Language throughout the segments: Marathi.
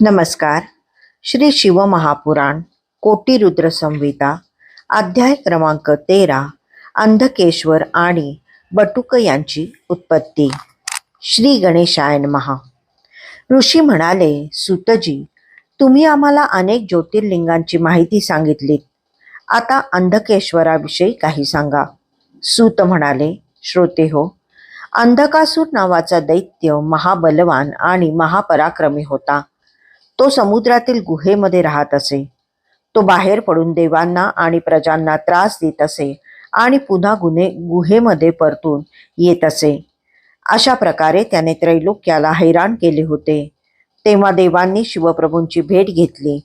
नमस्कार. श्री शिवमहापुराण कोटी रुद्र संहिता अध्याय क्रमांक तेरा अंधकेश्वर आणि बटुक यांची उत्पत्ती. श्री गणेशायन महा ऋषी म्हणाले सुतजी तुम्ही आम्हाला अनेक ज्योतिर्लिंगांची माहिती सांगितलीत. आता अंधकेश्वराविषयी काही सांगा. सूत म्हणाले श्रोते हो अंधकासूर नावाचा दैत्य महाबलवान आणि महापराक्रमी होता. तो समुद्रातील गुहेमध्ये राहत असे. तो बाहेर पडून देवांना आणि प्रजांना त्रास देत असे आणि पुन्हा गुन्हे गुहेमध्ये परतून येत असे. अशा प्रकारे त्याने त्रैलोक्याला हैराण केले होते. तेव्हा देवांनी शिवप्रभूंची भेट घेतली.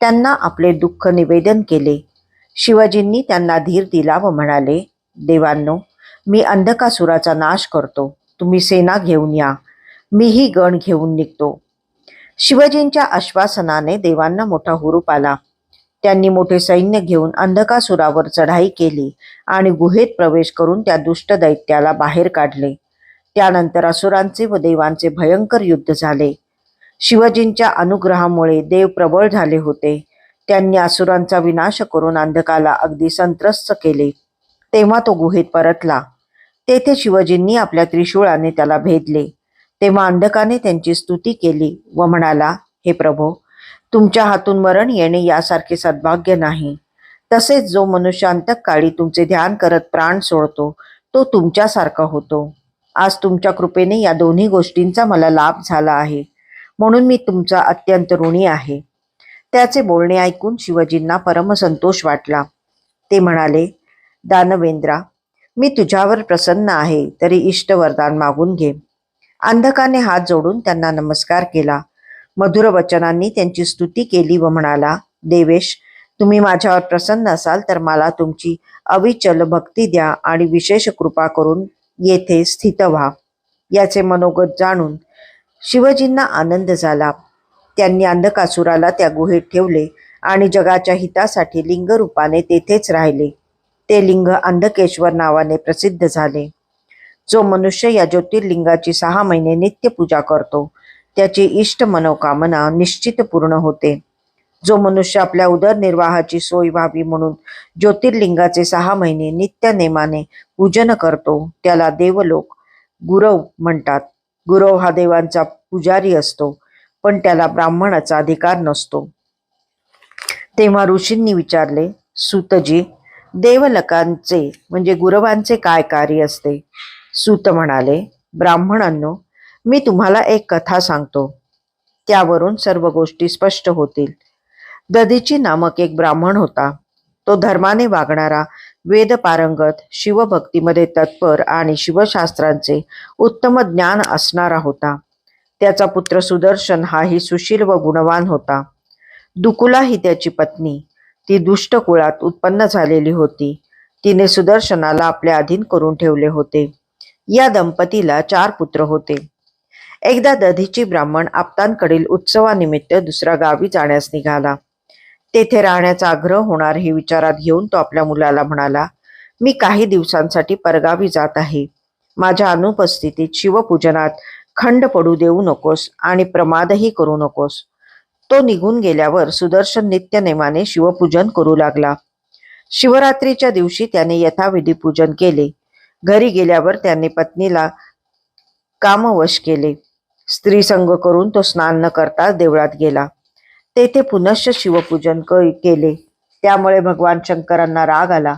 त्यांना आपले दुःख निवेदन केले. शिवजींनी त्यांना धीर दिला व म्हणाले देवांनो मी अंधकासुराचा नाश करतो. तुम्ही सेना घेऊन या. मीही गण घेऊन निघतो. शिवजींच्या आश्वासनाने देवांना मोठा हुरूप आला. त्यांनी मोठे सैन्य घेऊन अंधकासुरावर चढाई केली आणि गुहेत प्रवेश करून त्या दुष्ट दैत्याला बाहेर काढले. त्यानंतर असुरांचे व देवांचे भयंकर युद्ध झाले. शिवजींच्या अनुग्रहामुळे देव प्रबळ झाले होते. त्यांनी असुरांचा विनाश करून अंधकाला अगदी संत्रस्त केले. तेव्हा तो गुहेत परतला. तेथे शिवजींनी आपल्या त्रिशूळाने त्याला भेदले. तेव्हा अंधकाने त्यांची स्तुती केली व म्हणाला हे प्रभो तुमच्या हातून मरण येणे यासारखे सद्भाग्य नाही. तसेच जो मनुष्य अंतकाळी तुमचे ध्यान करत प्राण सोडतो तो तुमच्यासारखा होतो. आज तुमच्या कृपेने या दोन्ही गोष्टींचा मला लाभ झाला आहे. म्हणून मी तुमचा अत्यंत ऋणी आहे. त्याचे बोलणे ऐकून शिवजींना परमसंतोष वाटला. ते म्हणाले दानवेंद्रा मी तुझ्यावर प्रसन्न आहे तरी इष्ट वरदान मागून घे. अंधकाने हात जोडून त्यांना नमस्कार केला. मधुर वचनांनी त्यांची स्तुती केली व म्हणाला देवेश तुम्ही माझ्यावर प्रसन्न असाल तर मला तुमची अविचल भक्ती द्या आणि विशेष कृपा करून येथे स्थित व्हा. याचे मनोगत जाणून शिवजींना आनंद झाला. त्यांनी अंधकासुराला त्या गुहेत ठेवले आणि जगाच्या हितासाठी लिंग रूपाने तेथेच राहिले. ते लिंग अंधकेश्वर नावाने प्रसिद्ध झाले. जो मनुष्य या ज्योतिर्लिंगाची सहा महिने नित्य पूजा करतो त्याची इष्ट मनोकामना निश्चित पूर्ण होते. जो मनुष्य आपल्या उदरनिर्वाहाची सोय व्हावी म्हणून ज्योतिर्लिंगाचे सहा महिने नित्य नेमाने पूजन करतो त्याला देवलोक गुरव म्हणतात. गुरव हा देवांचा पुजारी असतो पण त्याला ब्राह्मणाचा अधिकार नसतो. तेव्हा ऋषींनी विचारले सुतजी देवलकांचे म्हणजे गुरवांचे काय कार्य असते? सूत म्हणाले ब्राह्मणांनो मी तुम्हाला एक कथा सांगतो. त्यावरून सर्व गोष्टी स्पष्ट होतील. दधीची नामक एक ब्राह्मण होता. तो धर्माने वागणारा वेद पारंगत शिवभक्तीमध्ये तत्पर आणि शिवशास्त्रांचे उत्तम ज्ञान असणारा होता. त्याचा पुत्र सुदर्शन हाही सुशील व गुणवान होता. दुकुला ही त्याची पत्नी. ती दुष्ट कुळात उत्पन्न झालेली होती. तिने सुदर्शनाला आपल्या अधीन करून ठेवले होते. या दंपतीला चार पुत्र होते. एकदा दधीची ब्राह्मण आपतांकडील उत्सवानिमित्त दुसऱ्या गावी जाण्यास निघाला. तेथे राहण्याचा आग्रह होणार हे विचारात घेऊन तो आपल्या मुलाला म्हणाला मी काही दिवसांसाठी परगावी जात आहे. माझ्या अनुपस्थितीत शिवपूजनात खंड पडू देऊ नकोस आणि प्रमादही करू नकोस. तो निघून गेल्यावर सुदर्शन नित्यनेमाने शिवपूजन करू लागला. शिवरात्रीच्या दिवशी त्याने यथाविधी पूजन केले. घरी गेल्यावर त्याने पत्नीला कामवश केले. स्त्री संग करून तो स्नान न करता देवळात गेला. तेथे पुनश्च शिवपूजन केले. त्यामुळे भगवान शंकरांना राग आला.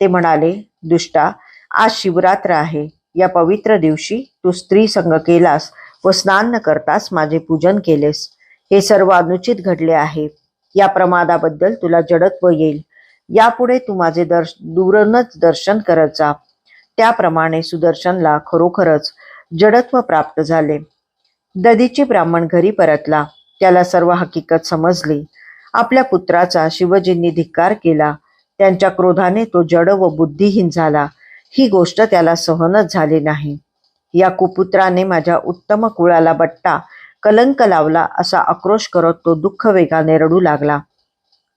ते म्हणाले दुष्टा आज शिवरात्र आहे. या पवित्र दिवशी तू स्त्री संग केलास व स्नान न करतास माझे पूजन केलेस. हे सर्व अनुचित घडले आहे. या प्रमादाबद्दल तुला जडत्व येईल. यापुढे तू माझे दर्श दूरनच दर्शन करत जा. त्याप्रमाणे सुदर्शनला खरोखरच जडत्व प्राप्त झाले. दधीची ब्राह्मण घरी परतला. त्याला सर्व हकीकत समजली. आपल्या पुत्राचा शिवजींनी धिक्कार केला. त्यांच्या क्रोधाने तो जड व बुद्धिहीन झाला. ही गोष्ट त्याला सहनच झाली नाही. या कुपुत्राने माझ्या उत्तम कुळाला बट्टा कलंक लावला असा आक्रोश करत तो दुःख वेगाने रडू लागला.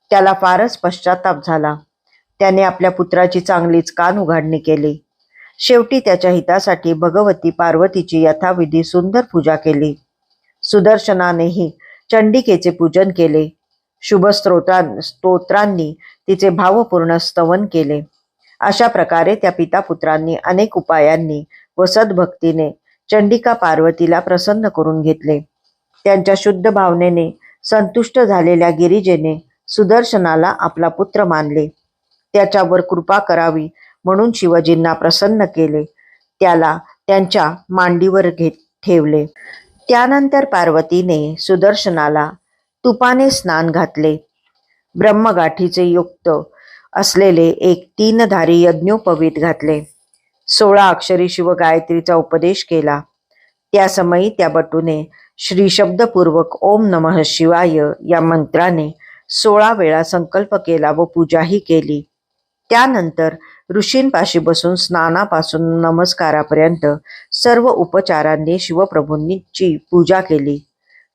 त्याला फारच पश्चाताप झाला. त्याने आपल्या पुत्राची चांगलीच कान उघाडणी केली. शेवटी त्याच्या हितासाठी भगवती पार्वतीची यथाविधी सुंदर पूजा केली. सुदर्शनानेही चंडिकेचे पूजन केले. शुभ स्तोत्रां स्तोत्रांनी तिचे भावपूर्ण स्तवन केले. अशा प्रकारे त्या पितापुत्रांनी अनेक उपायांनी व सद्भक्तीने चंडिका पार्वतीला प्रसन्न करून घेतले. त्यांच्या शुद्ध भावनेने संतुष्ट झालेल्या गिरिजेने सुदर्शनाला आपला पुत्र मानले. त्याच्यावर कृपा करावी म्हणून शिवजींना प्रसन्न केले. त्याला त्यांच्या मांडीवर घेत ठेवले. त्यानंतर पार्वतीने सुदर्शनाला तुपाने स्नान घातले. ब्रह्मगाठीचे युक्त असलेले एक तीनधारी यज्ञोपवीत घातले. सोळा अक्षरी शिवगायत्रीचा उपदेश केला. त्या समयी त्या बटूने श्री शब्दपूर्वक ओम नमः शिवाय या मंत्राने सोळा वेळा संकल्प केला व पूजाही केली. त्यानंतर ऋषींपाशी बसून स्नानापासून नमस्कारापर्यंत सर्व उपचारांनी शिवप्रभूंची पूजा केली.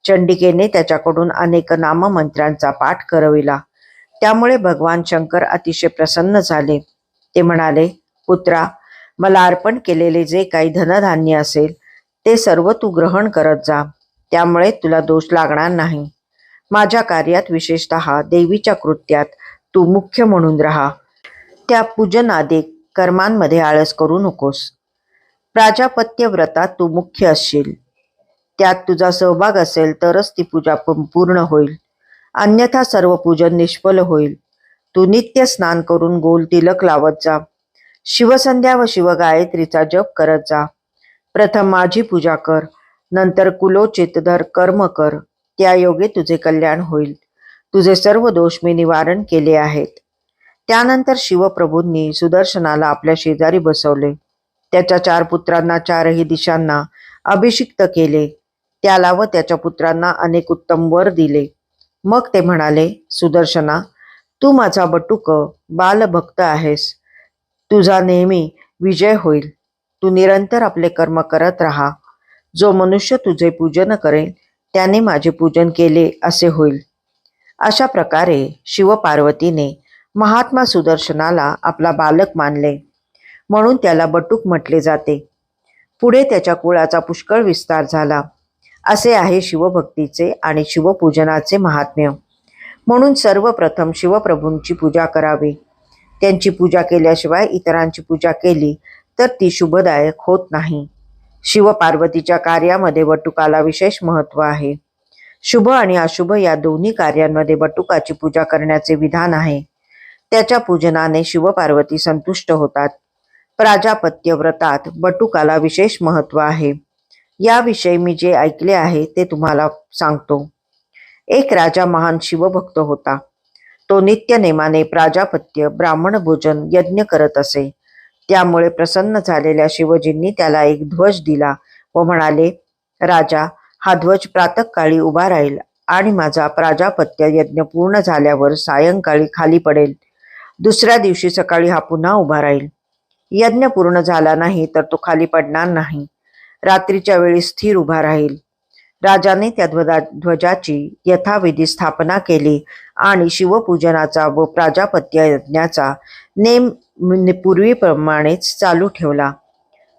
चंडिकेने त्याच्याकडून अनेक नाममंत्रांचा पाठ करविला. त्यामुळे भगवान शंकर अतिशय प्रसन्न झाले. ते म्हणाले पुत्रा मला अर्पण केलेले जे काही धनधान्य असेल ते सर्व तू ग्रहण करत जा. त्यामुळे तुला दोष लागणार नाही. माझ्या कार्यात विशेषतः देवीच्या कृत्यात तू मुख्य म्हणून राहा. त्या पूजनादे कर्मांमध्ये आळस करू नकोस. प्राजापत्य व्रतात तू मुख्य असशील. त्यात तुझा सहभाग असेल तरच ती पूजा प- पूर्ण होईल. अन्यथा सर्व पूजन निष्फल होईल. तू नित्य स्नान करून गोल तिलक लावत जा. शिवसंध्या व शिवगायत्रीचा जप करत जा. प्रथम माझी पूजा कर नंतर कुलोचितधर कर्म कर. त्या योगे तुझे कल्याण होईल. तुझे सर्व दोष मी निवारण केले आहेत. त्यानंतर शिवप्रभूंनी सुदर्शनाला आपल्या शेजारी बसवले. त्याच्या चार पुत्रांना चारही दिशांना अभिषिक्त केले. त्याला व त्याच्या पुत्रांना अनेक उत्तम वर दिले. मग ते म्हणाले सुदर्शना तू माझा बटुक बालभक्त आहेस. तुझा नेहमी विजय होईल. तू निरंतर आपले कर्म करत राहा. जो मनुष्य तुझे पूजन करेल त्याने माझे पूजन केले असे होईल. अशा प्रकारे शिवपार्वतीने महात्मा सुदर्शनाला आपला बालक मानले. म्हणून त्याला बटूक म्हटले जाते. पुढे त्याच्या कुळाचा पुष्कळ विस्तार झाला. असे आहे शिवभक्तीचे आणि शिवपूजनाचे महात्म्य. म्हणून सर्वप्रथम शिवप्रभूंची पूजा करावी. त्यांची पूजा केल्याशिवाय इतरांची पूजा केली तर ती शुभदायक होत नाही. शिवपार्वतीच्या कार्यामध्ये बटुकाला विशेष महत्त्व आहे. शुभ आणि अशुभ या दोन्ही कार्यांमध्ये बटुकाची पूजा करण्याचे विधान आहे. त्याच्या पूजनाने शिवपार्वती संतुष्ट होतात. प्राजापत्य व्रतात बटुकाला विशेष महत्त्व आहे. याविषयी मी जे ऐकले आहे ते तुम्हाला सांगतो. एक राजा महान शिवभक्त होता. तो नित्य नेमाने प्राजापत्य ब्राह्मण भोजन यज्ञ करत असे. त्यामुळे प्रसन्न झालेल्या शिवजींनी त्याला एक ध्वज दिला व म्हणाले राजा हा ध्वज प्रातःकाळी उभा राहील आणि माझा प्राजापत्य यज्ञ पूर्ण झाल्यावर सायंकाळी खाली पडेल. दुसऱ्या दिवशी सकाळी हा पुन्हा उभा राहील. यज्ञ पूर्ण झाला नाही तर तो खाली पडणार नाही. रात्रीच्या वेळी स्थिर उभा राहील. राजाने त्या ध्वजा ध्वजाची यथाविधी स्थापना केली आणि शिवपूजनाचा व प्राजापत्य यज्ञाचा नेम पूर्वीप्रमाणेच चालू ठेवला.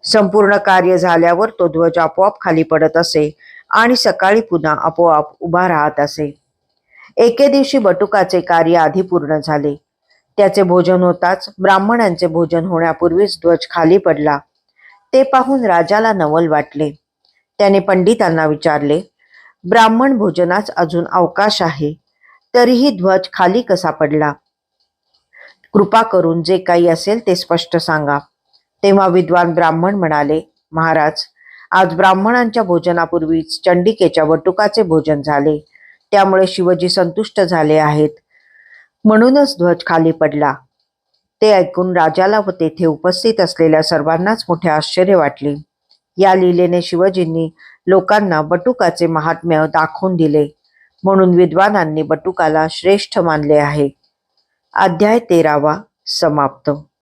संपूर्ण कार्य झाल्यावर तो ध्वज आपोआप खाली पडत असे आणि सकाळी पुन्हा आपोआप उभा राहत असे. एके दिवशी बटुकाचे कार्य आधी पूर्ण झाले. त्याचे भोजन होताच ब्राह्मणांचे भोजन होण्यापूर्वीच ध्वज खाली पडला. ते पाहून राजाला नवल वाटले. त्याने पंडितांना विचारले ब्राह्मण भोजनास अजून अवकाश आहे. तरीही ध्वज खाली कसा पडला? कृपा करून जे काही असेल ते स्पष्ट सांगा. तेव्हा विद्वान ब्राह्मण म्हणाले महाराज आज ब्राह्मणांच्या भोजनापूर्वीच चंडिकेच्या वटुकाचे भोजन झाले. त्यामुळे शिवजी संतुष्ट झाले आहेत. म्हणूनच ध्वज खाली पडला. ते ऐकून राजाला व तेथे उपस्थित असलेल्या सर्वांनाच मोठे आश्चर्य वाटले. या लीलेने शिवजींनी लोकांना बटुकाचे महात्म्य दाखवून दिले. म्हणून विद्वानांनी बटुकाला श्रेष्ठ मानले आहे. अध्याय तेरावा समाप्त.